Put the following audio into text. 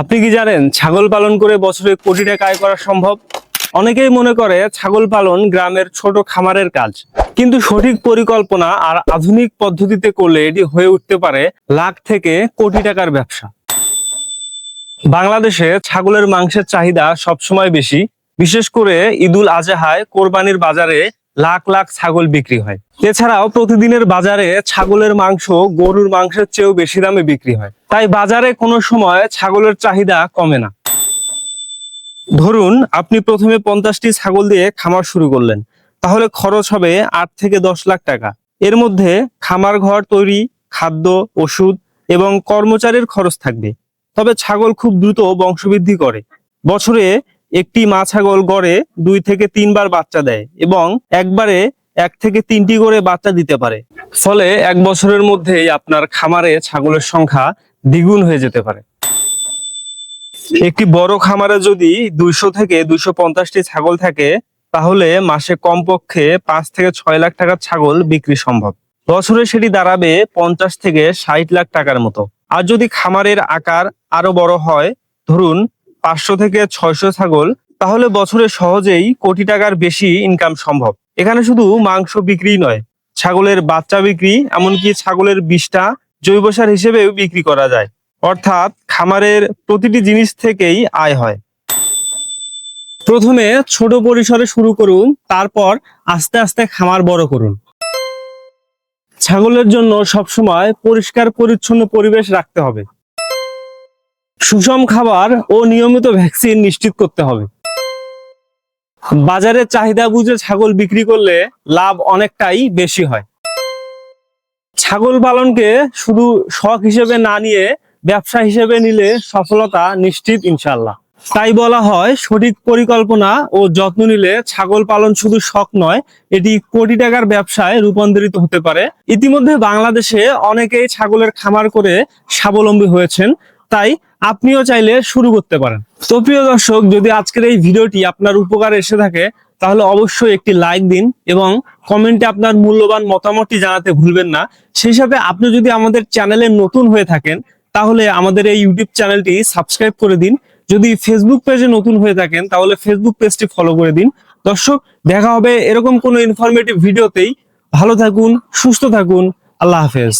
আপনি কি জানেন, ছাগল পালন করে বছরে কোটি টাকা আয় করা সম্ভব? অনেকেই মনে করে ছাগল পালন গ্রামের ছোট খামারের কাজ। কিন্তু সঠিক পরিকল্পনা আর আধুনিক পদ্ধতিতে করলে এটি হয়ে উঠতে পারে লাখ থেকে কোটি টাকার ব্যবসা। বাংলাদেশে ছাগলের মাংসের চাহিদা সবসময় বেশি। বিশেষ করে ঈদুল আজহায় কোরবানির বাজারে লাখ লাখ ছাগল বিক্রি হয়। এছাড়াও প্রতিদিনের বাজারে ছাগলের মাংস গরুর মাংসের চেয়েও বেশি দামে বিক্রি হয়। তাই বাজারে কোনো সময় ছাগলের চাহিদা কমে না। ধরুন, আপনি প্রথমে পঞ্চাশটি ছাগল দিয়ে খামার শুরু করলেন। তাহলে খরচ হবে আট থেকে দশ লাখ টাকা। এর মধ্যে খামার ঘর তৈরি, খাদ্য, ওষুধ এবং কর্মচারীর খরচ থাকবে। তবে ছাগল খুব দ্রুত বংশবৃদ্ধি করে। বছরে একটি মা ছাগল গড়ে দুই থেকে তিনবার বাচ্চা দেয় এবং একবারে এক থেকে তিনটি করে বাচ্চা দিতে পারে। ফলে এক বছরের মধ্যেই আপনার খামারে ছাগলের সংখ্যা দ্বিগুণ হয়ে যেতে পারে। একটি বড় খামারে যদি দুইশো থেকে দুইশো পঞ্চাশটি ছাগল থাকে, তাহলে মাসে কমপক্ষে পাঁচ থেকে ছয় লাখ টাকার ছাগল বিক্রি সম্ভব। বছরে সেটি দাঁড়াবে পঞ্চাশ থেকে ষাট লাখ টাকার মতো। আর যদি খামারের আকার আরও বড় হয়, ধরুন পাঁচশো থেকে ছয়শো ছাগল, তাহলে বছরে সহজেই কোটি টাকার বেশি ইনকাম সম্ভব। এখানে শুধু মাংস বিক্রি নয়, ছাগলের বাচ্চা বিক্রি, এমনকি ছাগলের বিষটা জৈব সার হিসেবেও বিক্রি করা যায়। অর্থাৎ খামারের প্রতিটি জিনিস থেকেই আয় হয়। প্রথমে ছোট পরিসরে শুরু করুন, তারপর আস্তে আস্তে খামার বড় করুন। ছাগলের জন্য সবসময় পরিষ্কার পরিচ্ছন্ন পরিবেশ রাখতে হবে। সুষম খাবার ও নিয়মিত ভ্যাকসিন নিশ্চিত করতে হবে। বাজারে চাহিদা বুঝে ছাগল বিক্রি করলে লাভ অনেকটাই বেশি হয়। ছাগল পালনকে শুধু শখ হিসেবে না নিয়ে ব্যবসা হিসেবে নিলে সফলতা নিশ্চিত ইনশাল্লাহ তাই বলা হয়, সঠিক পরিকল্পনা ও যত্ন নিলে ছাগল পালন শুধু শখ নয়, এটি কোটি টাকার ব্যবসায় রূপান্তরিত হতে পারে। ইতিমধ্যে বাংলাদেশে অনেকেই ছাগলের খামার করে স্বাবলম্বী হয়েছেন। তাই আপনিও চাইলে শুরু করতে পারেন। তো প্রিয় দর্শক, যদি আজকের এই ভিডিওটি আপনার উপকারে এসে থাকে, তাহলে অবশ্যই একটি লাইক দিন এবং কমেন্টে আপনার মূল্যবান মতামতটি জানাতে ভুলবেন না। সেই সাথে আপনি যদি আমাদের চ্যানেলে নতুন হয়ে থাকেন, তাহলে আমাদের এই ইউটিউব চ্যানেলটি সাবস্ক্রাইব করে দিন। যদি ফেসবুক পেজে নতুন হয়ে থাকেন, তাহলে ফেসবুক পেজটি ফলো করে দিন। দর্শক, দেখা হবে এরকম কোনো ইনফরমেটিভ ভিডিওতেই। ভালো থাকুন, সুস্থ থাকুন। আল্লাহ হাফেজ।